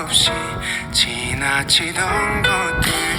없이 지나치던 것들